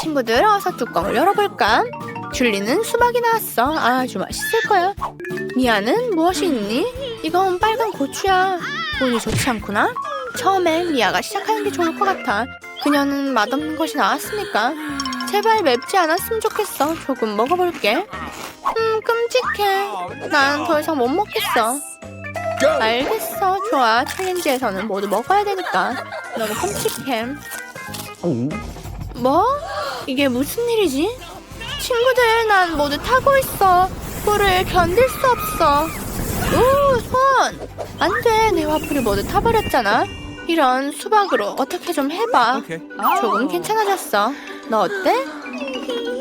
친구들 어서 뚜껑을 열어볼까? 줄리는 수박이 나왔어. 아주 맛있을 거야. 미아는 무엇이 있니? 이건 빨간 고추야. 운이 좋지 않구나. 처음에 미아가 시작하는 게 좋을 것 같아. 그녀는 맛없는 것이 나왔으니까. 제발 맵지 않았으면 좋겠어. 조금 먹어볼게. 음, 끔찍해. 난 더 이상 못 먹겠어. 알겠어. 좋아. 챌린지에서는 모두 먹어야 되니까. 너무 끔찍해. 뭐? 이게 무슨 일이지? 친구들, 난 모두 타고 있어. 불을 견딜 수 없어. 오, 손! 안 돼. 내 와플이 모두 타버렸잖아. 이런 수박으로 어떻게 좀 해봐. 조금 괜찮아졌어. 너 어때?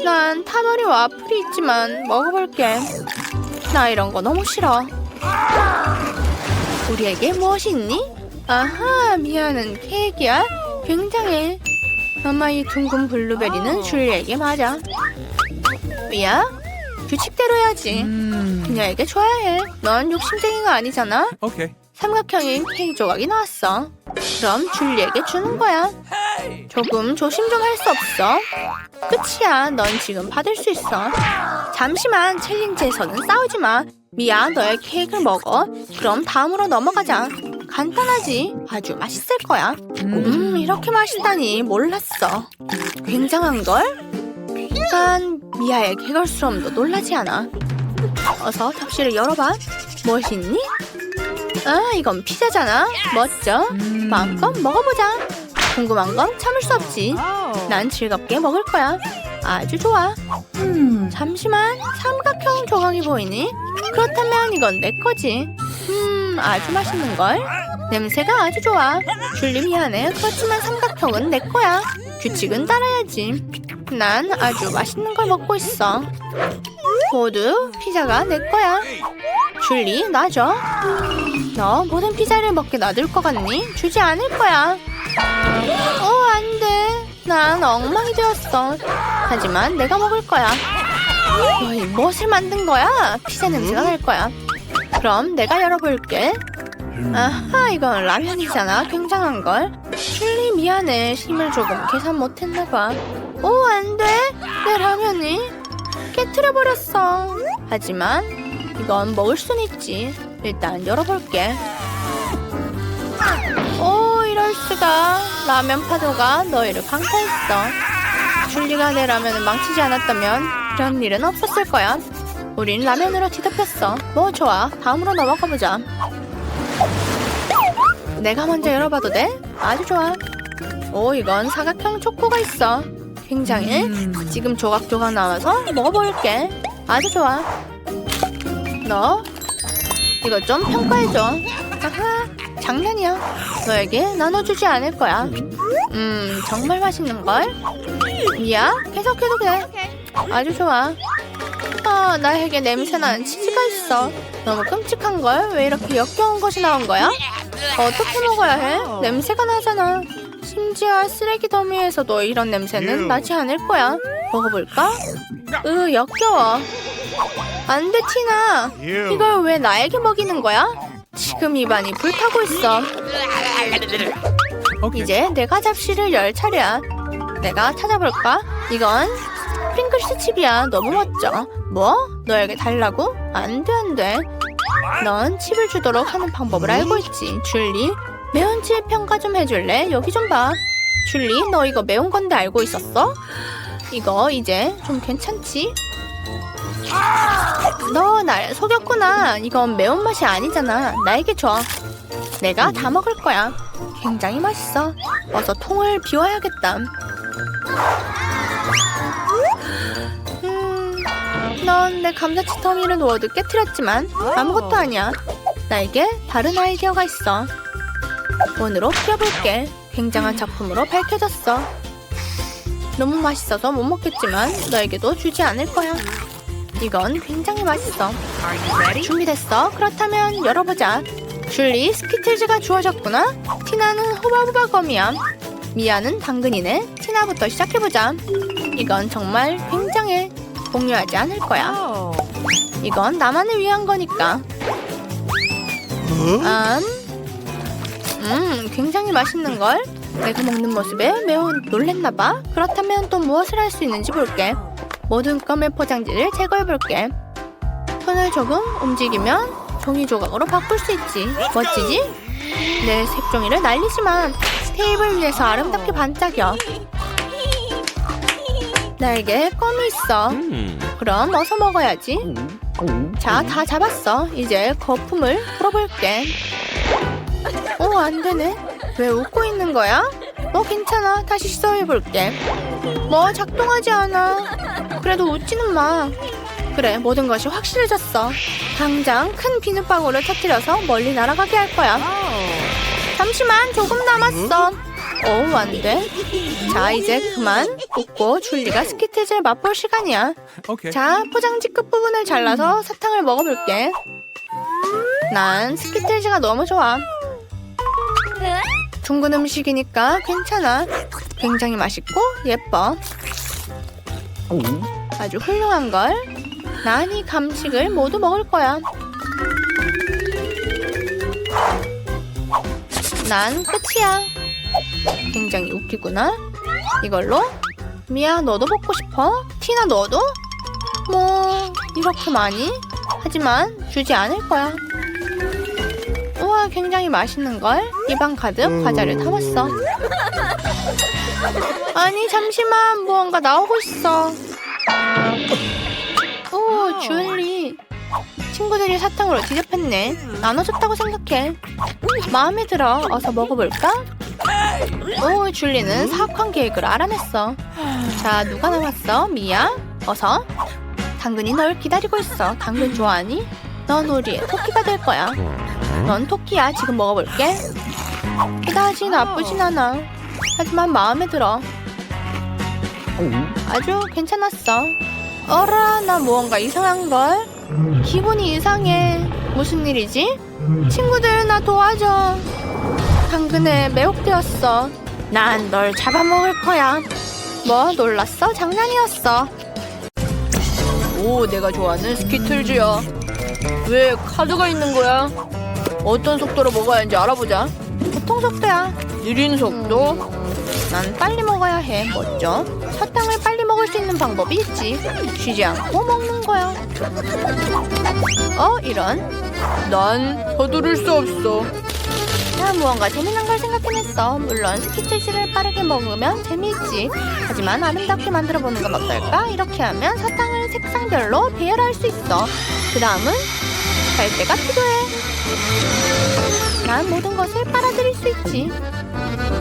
난 타버린 와플이 있지만 먹어볼게. 나 이런 거 너무 싫어. 우리에게 무엇이 있니? 아하, 미아는 케이크야? 굉장해. 아마 이 둥근 블루베리는 줄리에게 맞아. 미아, 규칙대로 해야지. 그녀에게 줘야 해. 넌 욕심쟁이가 아니잖아. Okay. 삼각형인 케이크 조각이 나왔어. 그럼 줄리에게 주는 거야. 조금 조심 좀 할 수 없어. 끝이야. 넌 지금 받을 수 있어. 잠시만 챌린지에서는 싸우지 마. 미야, 너의 케이크를 먹어. 그럼 다음으로 넘어가자. 간단하지. 아주 맛있을 거야. 음, 이렇게 맛있다니 몰랐어. 굉장한 걸? 난 미아의 개걸스러움도 놀라지 않아. 어서 접시를 열어봐. 무엇이 있니? 아, 이건 피자잖아. 멋져. 마음껏 먹어보자. 궁금한 건 참을 수 없지. 난 즐겁게 먹을 거야. 아주 좋아. 음, 잠시만. 삼각형 조각이 보이니? 그렇다면 이건 내 거지. 음, 아주 맛있는 걸. 냄새가 아주 좋아. 줄리 미안해. 그렇지만 삼각형은 내 거야. 규칙은 따라야지. 난 아주 맛있는 걸 먹고 있어. 모두 피자가 내 거야. 줄리, 놔줘. 너 모든 피자를 먹게 놔둘 것 같니? 주지 않을 거야. 어, 안 돼. 난 엉망이 되었어. 하지만 내가 먹을 거야. 너희 무엇을 만든 거야? 피자 냄새가 날 거야. 그럼 내가 열어볼게. 아하, 이건 라면이잖아. 굉장한 걸. 줄리 미안해. 힘을 조금 계산 못했나 봐. 오, 안 돼. 내 라면이 깨트려 버렸어. 하지만 이건 먹을 순 있지. 일단 열어볼게. 오, 이럴 수가. 라면 파도가 너희를 강타했어. 줄리가 내 라면을 망치지 않았다면 이런 일은 없었을 거야. 우린 라면으로 뒤덮였어. 뭐 좋아. 다음으로 넘어가 보자. 내가 먼저 열어봐도 돼? 아주 좋아. 오, 이건 사각형 초코가 있어. 굉장해. 지금 조각조각 나와서 먹어볼게. 아주 좋아. 너 이거 좀 평가해줘. 아하, 장난이야. 너에게 나눠주지 않을 거야. 음, 정말 맛있는 걸. 미야, 계속해도 돼. 아주 좋아. 아, 나에게 냄새나는 치즈가 있어. 너무 끔찍한 걸. 왜 이렇게 역겨운 것이 나온 거야? 어떻게 먹어야 해? 냄새가 나잖아. 심지어 쓰레기 더미에서도 이런 냄새는 나지 않을 거야. 먹어볼까? 으, 역겨워. 안 돼, 티나. 이걸 왜 나에게 먹이는 거야? 지금 입안이 불타고 있어. 이제 내가 잡시를 열 차례야. 내가 찾아볼까? 이건 프링글스 칩이야. 너무 멋져. 뭐? 너에게 달라고? 안 돼, 안 돼. 넌 칩을 주도록 하는 방법을 알고 있지. 줄리, 매운 칩 평가 좀 해줄래? 여기 좀 봐. 줄리, 너 이거 매운 건데 알고 있었어? 이거 이제 좀 괜찮지? 너 날 속였구나. 이건 매운맛이 아니잖아. 나에게 줘. 내가 다 먹을 거야. 굉장히 맛있어. 어서 통을 비워야겠다. 음, 넌내 감자칩 더미를 모두 깨뜨렸지만 아무것도 아니야. 나에게 다른 아이디어가 있어. 손으로 펴볼게. 굉장한 작품으로 밝혀졌어. 너무 맛있어서 못 먹겠지만 너에게도 주지 않을 거야. 이건 굉장히 맛있어. 준비됐어? 그렇다면 열어보자. 줄리 스키틀즈가 주어졌구나. 티나는 호바호바 검이야. 미아는 당근이네. 티나부터 시작해보자. 이건 정말 굉장해. 공유하지 않을 거야. 이건 나만을 위한 거니까. 음, 음, 굉장히 맛있는 걸. 내가 먹는 모습에 매우 놀랬나 봐. 그렇다면 또 무엇을 할 수 있는지 볼게. 모든 껌의 포장지를 제거해 볼게. 손을 조금 움직이면 종이 조각으로 바꿀 수 있지. 멋지지? 내 색종이를 날리지만 테이블 위에서 아름답게 반짝여. 나에게 껌이 있어. 그럼 어서 먹어야지. 자, 다 잡았어. 이제 거품을 풀어볼게. 어, 안 되네. 왜 웃고 있는 거야? 어, 괜찮아. 다시 시도해볼게. 뭐, 작동하지 않아. 그래도 웃지는 마. 그래, 모든 것이 확실해졌어. 당장 큰 비눗방울을 터뜨려서 멀리 날아가게 할 거야. 잠시만, 조금 남았어. 어우, 안 돼. 자, 이제 그만 웃고 줄리가 스키트즈를 맛볼 시간이야. Okay. 자, 포장지 끝부분을 잘라서 사탕을 먹어볼게. 난 스키틀즈가 너무 좋아. 둥근 음식이니까 괜찮아. 굉장히 맛있고 예뻐. 아주 훌륭한 걸. 난 이 감식을 모두 먹을 거야. 난 끝이야. 굉장히 웃기구나. 이걸로 미야 너도 먹고 싶어? 티나 너도? 뭐 이렇게 많이? 하지만 주지 않을 거야. 우와 굉장히 맛있는 걸. 입안 가득 과자를 담았어. 아니 잠시만 무언가 나오고 있어. 오 줄리. 친구들이 사탕으로 뒤집혔네. 나눠줬다고 생각해. 마음에 들어. 어서 먹어볼까? 오, 줄리는 사악한 계획을 알아냈어. 자, 누가 남았어? 미야? 어서. 당근이 널 기다리고 있어. 당근 좋아하니? 넌 우리의 토끼가 될 거야. 넌 토끼야. 지금 먹어볼게. 그다지 나쁘진 않아. 하지만 마음에 들어. 아주 괜찮았어. 어라, 나 무언가 이상한걸? 기분이 이상해. 무슨 일이지? 친구들, 나 도와줘. 당근에 매혹되었어. 난 널 잡아먹을 거야. 뭐 놀랐어? 장난이었어. 오, 내가 좋아하는 스키틀즈야. 왜 카드가 있는 거야? 어떤 속도로 먹어야 하는지 알아보자. 보통 속도야. 느린 속도? 난 빨리 먹어야 해. 멋져. 사탕을 빨리 먹을 수 있는 방법이 있지. 쉬지 않고 먹는 거야. 어, 이런. 난 서두를 수 없어. 나 무언가 재미난 걸 생각해냈어. 물론 스키트즈를 빠르게 먹으면 재미있지. 하지만 아름답게 만들어 보는 건 어떨까? 이렇게 하면 사탕을 색상별로 배열할 수 있어. 그 다음은 갈대가 필요해. 난 모든 것을 빨아들일 수 있지.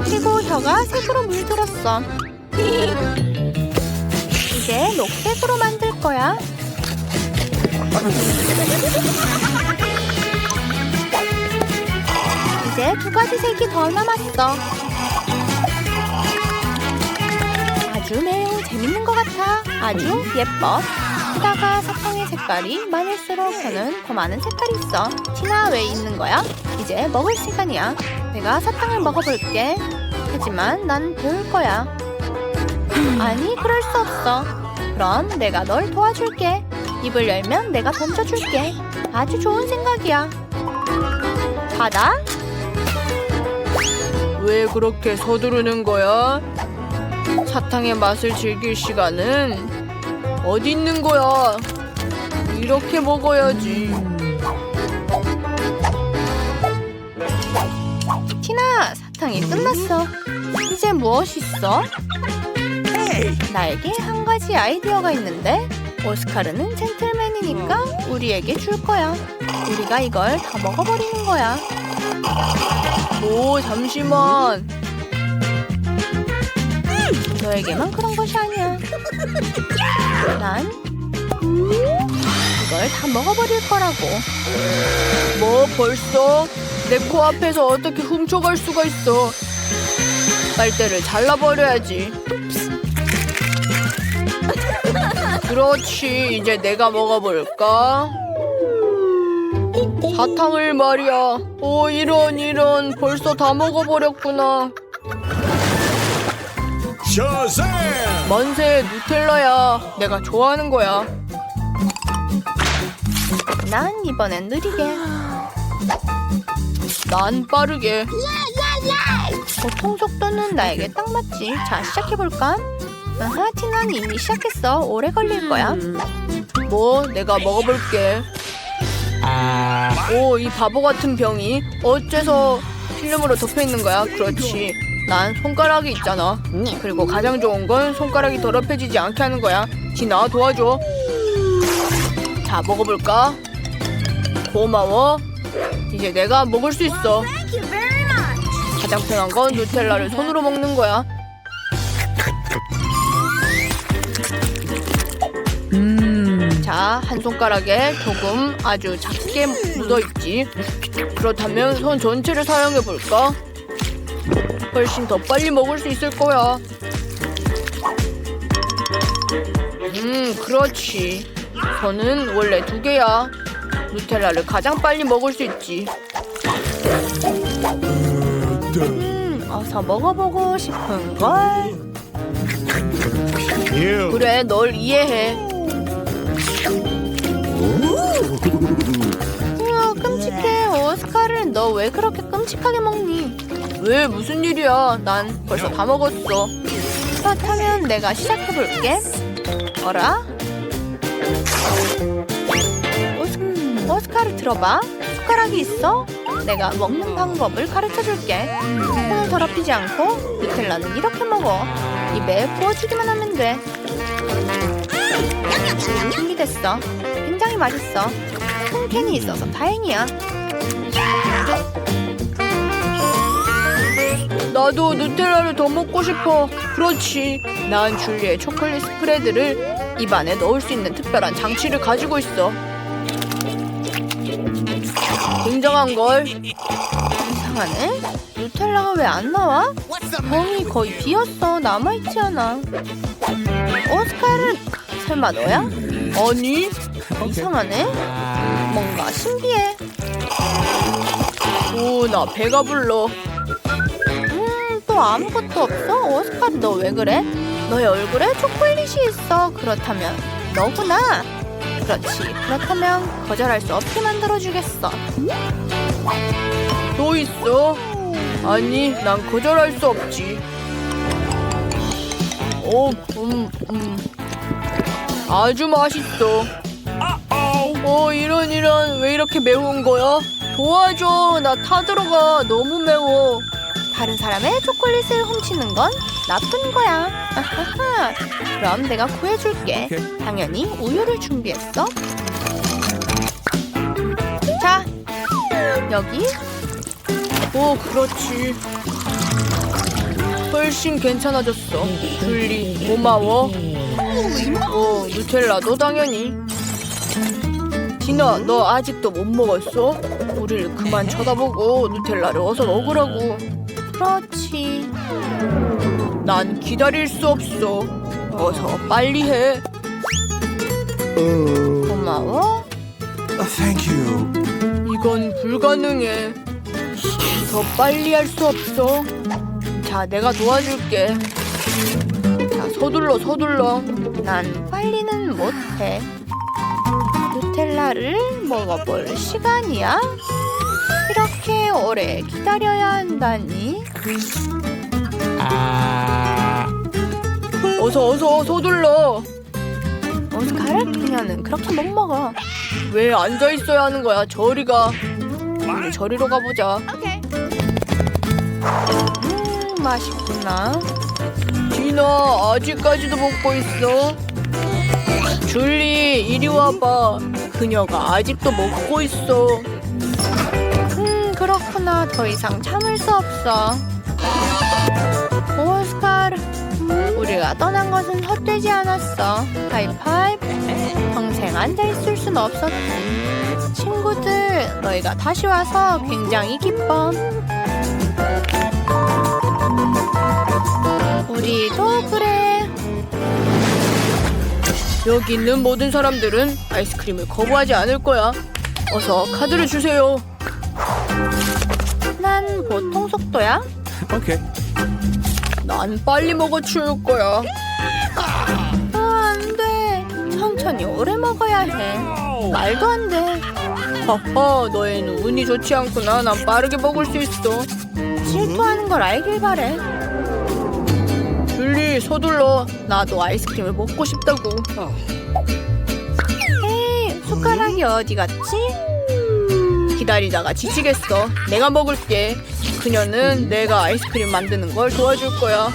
그리고 혀가 색으로 물들었어. 이제 녹색으로 만들 거야. 이제 두 가지 색이 더 남았어. 아주 매우 재밌는 것 같아. 아주 예뻐. 게다가 사탕의 색깔이 많을수록 저는 더 많은 색깔이 있어. 티나 왜 있는 거야? 이제 먹을 시간이야. 내가 사탕을 먹어볼게. 하지만 난 배울 거야. 아니, 그럴 수 없어. 그럼 내가 널 도와줄게. 입을 열면 내가 던져줄게. 아주 좋은 생각이야. 받아. 왜 그렇게 서두르는 거야? 사탕의 맛을 즐길 시간은 어디 있는 거야? 이렇게 먹어야지. 티나, 사탕이 끝났어. 이제 무엇이 있어? 나에게 한 가지 아이디어가 있는데 오스카르는 젠틀맨이니까 우리에게 줄 거야. 우리가 이걸 다 먹어버리는 거야. 오, 잠시만. 너에게만 그런 것이 아니야. 난 이걸 다 먹어버릴 거라고. 뭐 벌써? 내 코앞에서 어떻게 훔쳐갈 수가 있어? 빨대를 잘라버려야지. 그렇지, 이제 내가 먹어볼까? 사탕을 말이야. 오, 이런, 이런. 벌써 다 먹어버렸구나. Shazam! 만세, 누텔라야. 내가 좋아하는 거야. 난 이번엔 느리게. 난 빠르게. 보통 속도는 나에게 딱 맞지. 자, 시작해볼까? 아하, 티나는 이미 시작했어. 오래 걸릴 거야. 뭐, 내가 먹어볼게. 오, 이 바보 같은 병이 어째서 필름으로 덮여 있는 거야? 그렇지. 난 손가락이 있잖아. 그리고 가장 좋은 건 손가락이 더럽혀지지 않게 하는 거야. 지나 도와줘. 자, 먹어볼까? 고마워. 이제 내가 먹을 수 있어. 가장 편한 건 누텔라를 손으로 먹는 거야. 자, 한 손가락에 조금 아주 작게 묻어 있지. 그렇다면 손 전체를 사용해 볼까? 훨씬 더 빨리 먹을 수 있을 거야. 음, 그렇지. 저는 원래 두 개야. 누텔라를 가장 빨리 먹을 수 있지. 음, 어서 먹어보고 싶은 걸. 그래, 널 이해해. 으아, 끔찍해. 오스카를 너 왜 그렇게 끔찍하게 먹니? 왜 무슨 일이야? 난 벌써 다 먹었어. 그렇다면 내가 시작해볼게. 어라? 오스, 오스카를 들어봐. 숟가락이 있어? 내가 먹는 방법을 가르쳐줄게. 손을 더럽히지 않고 누텔라는 이렇게 먹어. 입에 부어주기만 하면 돼. 준비됐어. 굉장히 맛있어. 큰 캔이 있어서 다행이야. 나도 누텔라를 더 먹고 싶어. 그렇지. 난 줄리의 초콜릿 스프레드를 입안에 넣을 수 있는 특별한 장치를 가지고 있어. 굉장한 걸. 이상하네. 누텔라가 왜 안 나와? 병이 거의 비었어. 남아있지 않아. 오스카르 설마 너야? 아니 이상하네 뭔가 신기해 오 나 배가 불러 음 또 아무것도 없어? 오스카르 너왜 그래? 너의 얼굴에 초콜릿이 있어 그렇다면 너구나 그렇지 그렇다면 거절할 수 없게 만들어주겠어 또 있어? 아니 난 거절할 수 없지 오, 음, 음. 아주 맛있어. 어, 이런, 이런, 왜 이렇게 매운 거야? 도와줘. 나 타들어가. 너무 매워. 다른 사람의 초콜릿을 훔치는 건 나쁜 거야. 아하하. 그럼 내가 구해줄게. 당연히 우유를 준비했어. 자, 여기. 오, 그렇지. 훨씬 괜찮아졌어. 줄리, 고마워. 어, 누텔라도 당연히. 디나, 너 아직도 못 먹었어? 우리를 그만 쳐다보고 누텔라를 어서 먹으라고. 그렇지. 난 기다릴 수 없어. 어서 빨리 해. 고마워. Thank you. 이건 불가능해. 더 빨리 할 수 없어. 자, 내가 도와줄게. 자, 서둘러, 서둘러. 난 빨리는 못해. 누텔라를 먹어볼 시간이야? 이렇게 오래 기다려야 한다니? 어서, 어서, 서둘러. 오스카를 그녀는 그렇게 못 먹어. 왜 앉아 있어야 하는 거야? 저리 가. 우리 저리로 가보자. 음, 맛있구나. 디나, 아직까지도 먹고 있어? 줄리, 이리 와봐. 그녀가 아직도 먹고 있어. 음, 그렇구나. 더 이상 참을 수 없어. 오스카르, 우리가 떠난 것은 헛되지 않았어. 하이파이브. 평생 앉아있을 순 없었지. 친구들, 너희가 다시 와서 굉장히 기뻐. 우리도 그래. 여기 있는 모든 사람들은 아이스크림을 거부하지 않을 거야. 어서 카드를 주세요. 난 보통 속도야. Okay. 난 빨리 먹어 치울 거야. 아, 안 돼. 천천히 오래 먹어야 해. 말도 안 돼. 허허, 너희는 운이 좋지 않구나. 난 빠르게 먹을 수 있어. 질투하는 걸 알길 바래. 줄리 서둘러. 나도 아이스크림을 먹고 싶다고. 에이, 숟가락이 어디 갔지? 기다리다가 지치겠어. 내가 먹을게. 그녀는 내가 아이스크림 만드는 걸 도와줄 거야.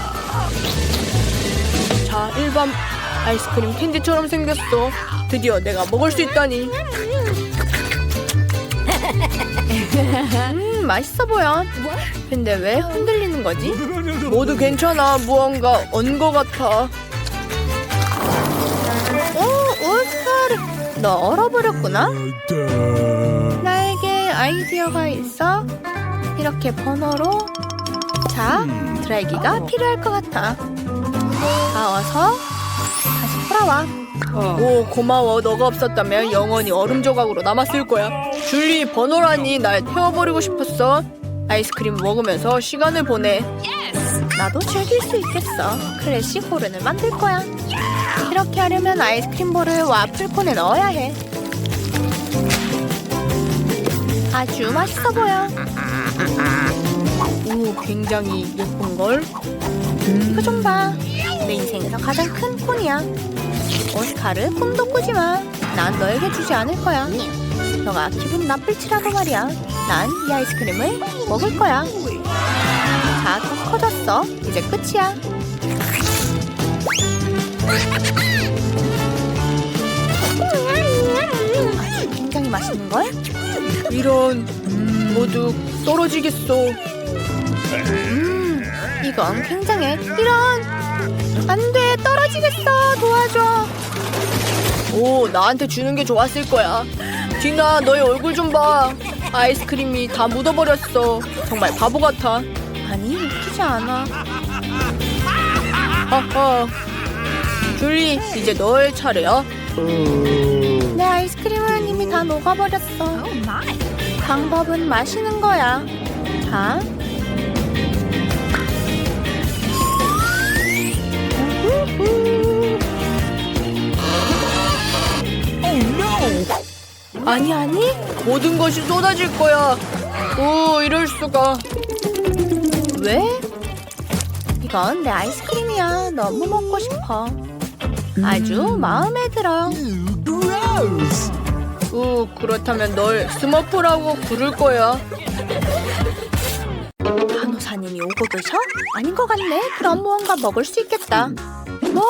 자, 일반 아이스크림 캔디처럼 생겼어. 드디어 내가 먹을 수 있다니. 음, 맛있어 보여. 근데 왜 흔들리는 거지? 모두 괜찮아. 무언가 언 거 같아. 오, 오스카르. 너 얼어버렸구나? 나에게 아이디어가 있어. 이렇게 번호로. 자, 드라이기가 필요할 것 같아. 다 와서 다시 풀어와. 오, 고마워. 너가 없었다면 영원히 얼음 조각으로 남았을 거야. 줄리, 번호라니 날 태워버리고 싶었어. 아이스크림 먹으면서 시간을 보내. 나도 즐길 수 있겠어. 크래시 호른을 만들 거야. 이렇게 하려면 아이스크림 볼을 와플콘에 넣어야 해. 아주 맛있어 보여. 오, 굉장히 예쁜 걸. 이거 좀 봐. 내 인생에서 가장 큰 콘이야. 오스카르 꿈도 꾸지 마. 난 너에게 주지 않을 거야. 너가 기분 나쁠지라도 말이야. 난 이 아이스크림을 먹을 거야. 자, 더 커졌어. 이제 끝이야. 아주 굉장히 맛있는 걸. 이런 모두 떨어지겠어. 음, 이건 굉장해. 이런 안돼 떨어지겠어. 도와줘. 오, 나한테 주는 게 좋았을 거야. 디나, 너의 얼굴 좀 봐. 아이스크림이 다 묻어버렸어. 정말 바보 같아. 아니, 웃기지 않아. 하하. 줄리, 이제 너의 차례야. 내 아이스크림은 이미 다 녹아버렸어. 방법은 마시는 거야. 자. 우후후. 아니 아니 모든 것이 쏟아질 거야. 오 이럴 수가. 왜? 이건 내 아이스크림이야. 너무 먹고 싶어. 아주 마음에 들어. 오 그렇다면 널 스머프라고 부를 거야. 간호사님이 오고 계셔? 아닌 것 같네. 그럼 무언가 먹을 수 있겠다. 뭐?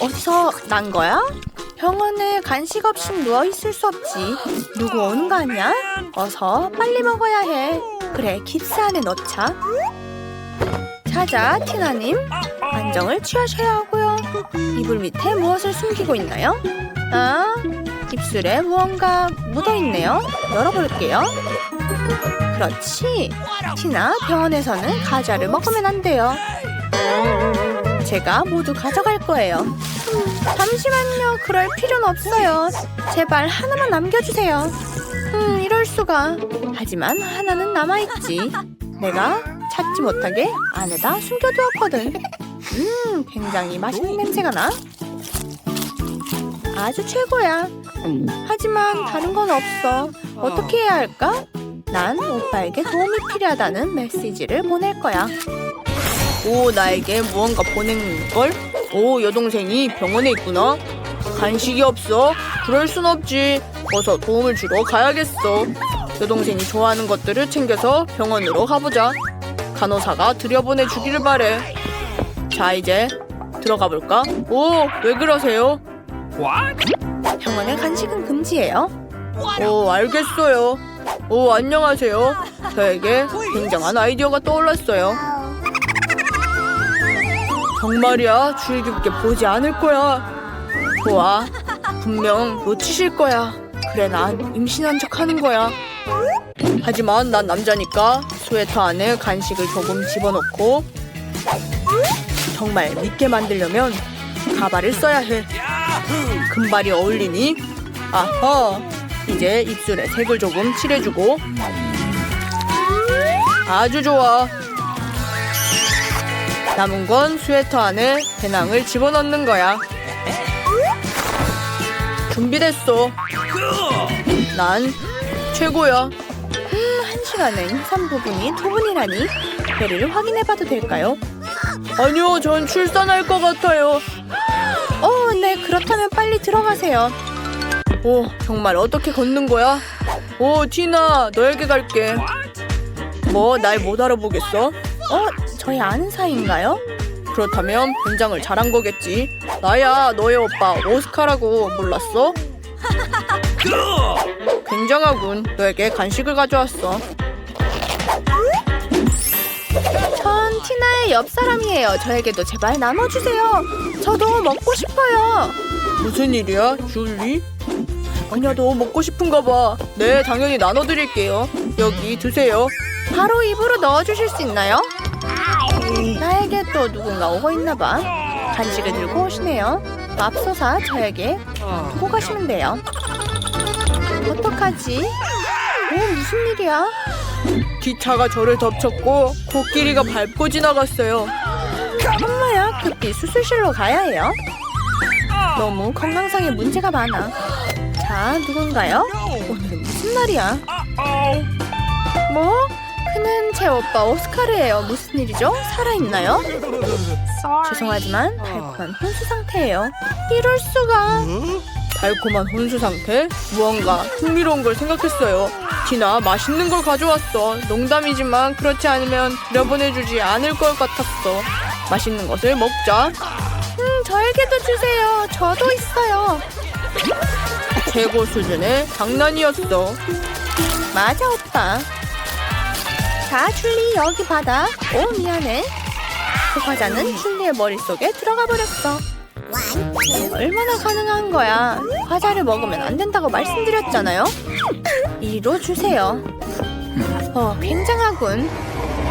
어디서 난 거야? 병원에 간식 없이 누워 있을 수 없지. 누구 오는 거 아니야? 어서 빨리 먹어야 해. 그래, 깁스 안에 넣자. 자자, 티나님. 안정을 취하셔야 하고요. 이불 밑에 무엇을 숨기고 있나요? 아, 입술에 무언가 묻어 있네요. 열어볼게요. 그렇지. 티나, 병원에서는 과자를 먹으면 안 돼요. 제가 모두 가져갈 거예요. 잠시만요. 그럴 필요는 없어요. 제발 하나만 남겨주세요. 음, 이럴 수가. 하지만 하나는 남아있지. 내가 찾지 못하게 안에다 숨겨두었거든. 음, 굉장히 맛있는 냄새가 나. 아주 최고야. 하지만 다른 건 없어. 어떻게 해야 할까? 난 오빠에게 도움이 필요하다는 메시지를 보낼 거야. 오, 나에게 무언가 보낸 걸? 오, 여동생이 병원에 있구나. 간식이 없어? 그럴 순 없지. 어서 도움을 주러 가야겠어. 여동생이 좋아하는 것들을 챙겨서 병원으로 가보자. 간호사가 들여보내 주기를 바래. 자, 이제 들어가 볼까? 오, 왜 그러세요? 병원의 간식은 금지예요. 오, 알겠어요. 오, 안녕하세요. 저에게 굉장한 아이디어가 떠올랐어요. 정말이야, 주의 깊게 보지 않을 거야. 좋아, 분명 놓치실 거야. 그래, 난 임신한 척 하는 거야. 하지만 난 남자니까 스웨터 안에 간식을 조금 집어넣고 정말 믿게 만들려면 가발을 써야 해. 금발이 어울리니? 아하, 이제 입술에 색을 조금 칠해주고 아주 좋아. 남은 건 스웨터 안에 배낭을 집어넣는 거야. 준비됐어. 난 최고야. 음, 한 시간에 임산 부분이 두 분이라니. 배를 확인해봐도 될까요? 아니요, 전 출산할 것 같아요. 어, 네, 그렇다면 빨리 들어가세요. 오, 정말 어떻게 걷는 거야? 오, 티나, 너에게 갈게. 뭐, 날 못 알아보겠어? 어, 저희 아는 사이인가요? 그렇다면 변장을 잘한 거겠지. 나야, 너의 오빠 오스카라고 몰랐어? 굉장하군. 너에게 간식을 가져왔어. 전 티나의 옆 사람이에요. 저에게도 제발 나눠주세요. 저도 먹고 싶어요. 무슨 일이야, 줄리? 너 먹고 싶은가 봐. 네, 당연히 나눠드릴게요. 여기 드세요. 바로 입으로 넣어주실 수 있나요? 나에게 또 누군가 오고 있나 봐. 간식을 들고 오시네요. 맙소사 저에게 두고 가시면 돼요. 어떡하지? 오, 무슨 일이야? 기차가 저를 덮쳤고 코끼리가 밟고 지나갔어요. 엄마야, 급히 수술실로 가야 해요. 너무 건강상에 문제가 많아. 자, 누군가요? 오늘은 무슨 날이야? 뭐? 그는 제 오빠 오스카르예요. 무슨 일이죠? 살아있나요? 죄송하지만 달콤한 혼수 상태예요. 이럴 수가. 달콤한 혼수 상태? 무언가 흥미로운 걸 생각했어요. 티나 맛있는 걸 가져왔어. 농담이지만 그렇지 않으면 들여보내주지 않을 것 같았어. 맛있는 것을 먹자. 음, 저에게도 주세요. 저도 있어요. 최고 수준의 장난이었어. 맞아, 오빠. 자, 줄리 여기 받아. 오, 미안해. 그 과자는 줄리의 머릿속에 들어가 버렸어. 얼마나 가능한 거야? 과자를 먹으면 안 된다고 말씀드렸잖아요. 이리로 주세요. 어, 굉장하군.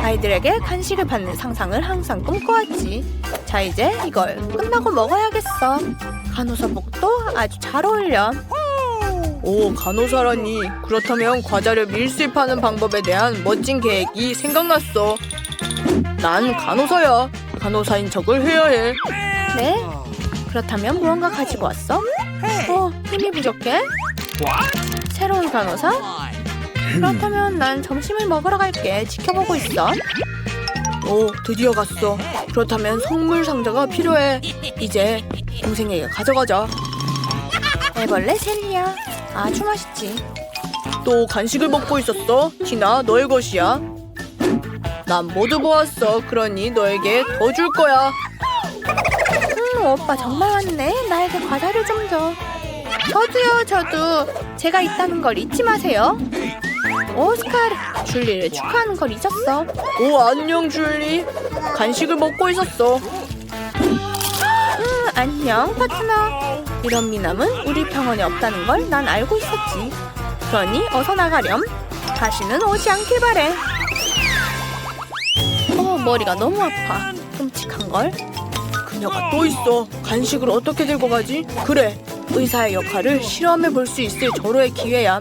아이들에게 간식을 받는 상상을 항상 꿈꿔왔지. 자, 이제 이걸 끝나고 먹어야겠어. 간호사복도 아주 잘 어울려. 오, 간호사라니. 그렇다면 과자를 밀수입하는 방법에 대한 멋진 계획이 생각났어. 난 간호사야. 간호사인 척을 해야 해. 네? 그렇다면 무언가 가지고 왔어? 어, 힘이 부족해? 새로운 간호사? 그렇다면 난 점심을 먹으러 갈게. 지켜보고 있어. 오, 드디어 갔어. 그렇다면 선물 상자가 필요해. 이제 동생에게 가져가자. 애벌레 젤리야. 아주 맛있지. 또 간식을 먹고 있었어. 티나, 너의 것이야. 난 모두 보았어. 그러니 너에게 더 줄 거야. 음, 오빠 정말 왔네. 나에게 과자를 좀 줘. 저도요, 저도. 제가 있다는 걸 잊지 마세요. 오스카르, 줄리를 축하하는 걸 잊었어. 오, 안녕, 줄리. 간식을 먹고 있었어. 음, 안녕, 파트너. 이런 미남은 우리 병원에 없다는 걸 난 알고 있었지. 그러니 어서 나가렴. 다시는 오지 않길 바래. 어, 머리가 너무 아파. 끔찍한 걸. 그녀가 또 있어. 간식을 어떻게 들고 가지? 그래. 의사의 역할을 실험해 볼 수 있을 절호의 기회야.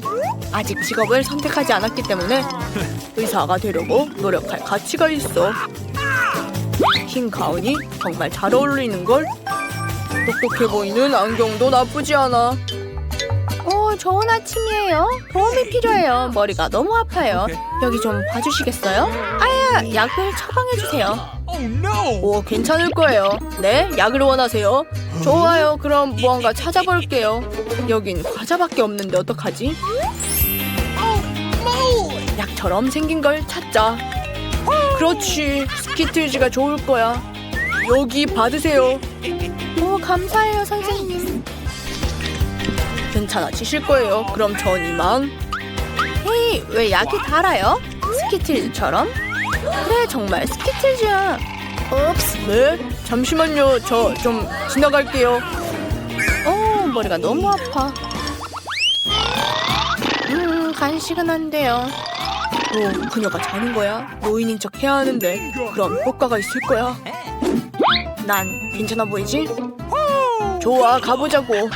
아직 직업을 선택하지 않았기 때문에 의사가 되려고 노력할 가치가 있어. 흰 가운이 정말 잘 어울리는 걸. 똑똑해 보이는 안경도 나쁘지 않아. 오, 좋은 아침이에요. 도움이 필요해요. 머리가 너무 아파요. 여기 좀 봐주시겠어요? 아야, 약을 처방해주세요. No! 오, 괜찮을 거예요. 네, 약을 원하세요. 좋아요. 그럼 무언가 찾아볼게요. 여긴 과자밖에 없는데 어떡하지? 약처럼 생긴 걸 찾자. 그렇지. 스키틀즈가 좋을 거야. 여기 받으세요. 오, 감사해요, 선생님. 괜찮아지실 거예요. 그럼 전 이만. 헤이, 왜 약이 달아요? 스키틀즈처럼? 그래, 정말 스키틀즈야. 옵스. 네? 잠시만요. 저 좀 지나갈게요. 어, 머리가 너무 아파. 음, 간식은 안 돼요. 오, 그녀가 자는 거야? 노인인 척 해야 하는데 그럼 효과가 있을 거야. 난 괜찮아 보이지? 좋아, 가보자고.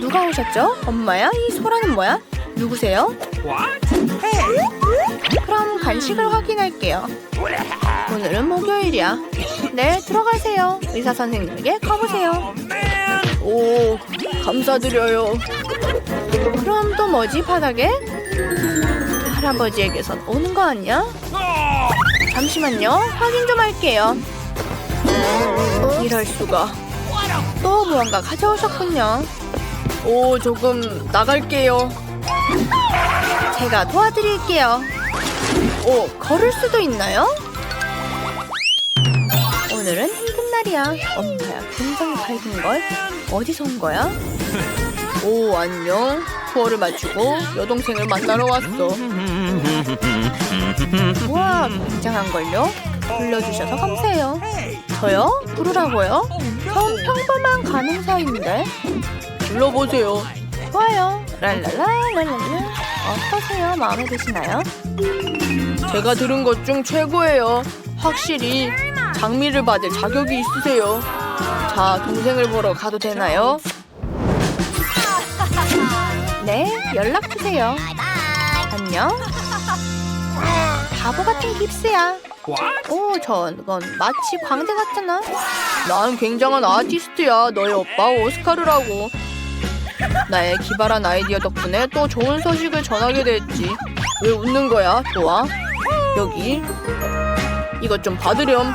누가 오셨죠? 엄마야? 이 소라는 뭐야? 누구세요? 그럼 간식을 확인할게요. 오늘은 목요일이야. 네, 들어가세요. 의사 선생님에게 가보세요. 오, 감사드려요. 그럼 또 뭐지, 바닥에? 할아버지에게선 오는 거 아니야? 잠시만요. 확인 좀 할게요. 이럴 수가. 또 무언가 가져오셨군요. 오, 조금 나갈게요. 제가 도와드릴게요. 오, 걸을 수도 있나요? 오늘은 힘든 날이야. 엄마야, 굉장히 밝은 걸. 어디서 온 거야? 오, 안녕. 투어를 마치고 여동생을 만나러 왔어. 우와, 굉장한 걸요? 불러주셔서 감사해요. 저요? 부르라고요? 전 평범한 간호사인데. 불러보세요. 좋아요. 랄랄라, 랄랄라. 어떠세요? 마음에 드시나요? 제가 들은 것 중 최고예요. 확실히 장미를 받을 자격이 있으세요. 자, 동생을 보러 가도 되나요? 네, 연락 주세요. 안녕. 바보 같은 깁스야. 오, 저건 마치 광대 같잖아. 난 굉장한 아티스트야. 너희 오빠 오스카르라고. 나의 기발한 아이디어 덕분에 또 좋은 소식을 전하게 됐지. 왜 웃는 거야? 좋아. 여기. 이것 좀 받으렴.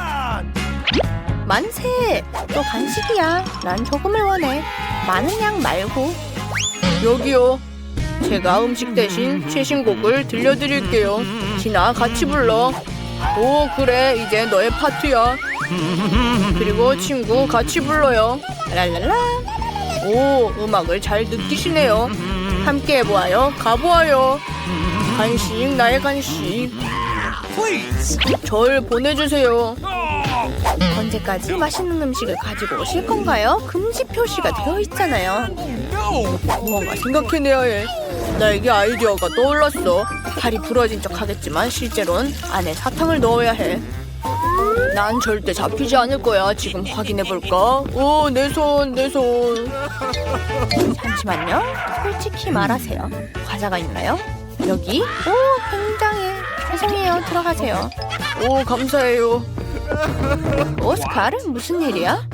만세! 또 간식이야. 난 조금을 원해. 많은 양 말고. 여기요. 제가 음식 대신 최신곡을 들려드릴게요. 티나 같이 불러. 오 그래 이제 너의 파트야. 그리고 친구 같이 불러요. 랄랄라. 오 음악을 잘 느끼시네요. 함께 해보아요. 가보아요. 간식 나의 간식. 절 보내주세요. 언제까지 맛있는 음식을 가지고 오실 건가요? 금지 표시가 되어 있잖아요. 무언가 생각해내야 해. 나에게 아이디어가 떠올랐어. 팔이 부러진 척 하겠지만 실제론 안에 사탕을 넣어야 해. 난 절대 잡히지 않을 거야. 지금 확인해 볼까? 오, 내 손, 내 손. 잠시만요. 솔직히 말하세요. 과자가 있나요? 여기? 오, 굉장해. 죄송해요. 들어가세요. 오, 감사해요. 오스카르 무슨 일이야?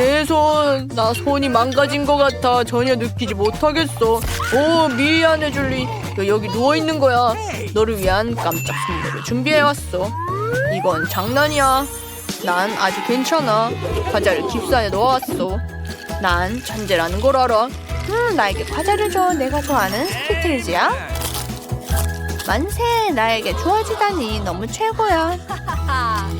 내 손, 나 손이 망가진 것 같아. 전혀 느끼지 못하겠어. 오, 미안해, 줄리. 너 여기 누워 있는 거야. 너를 위한 깜짝 선물을 준비해 왔어. 이건 장난이야. 난 아주 괜찮아. 과자를 깁스 안에 넣어왔어. 난 천재라는 걸 알아. 음, 나에게 과자를 줘. 내가 좋아하는 스키틀즈야. 만세, 나에게 주어지다니 너무 최고야.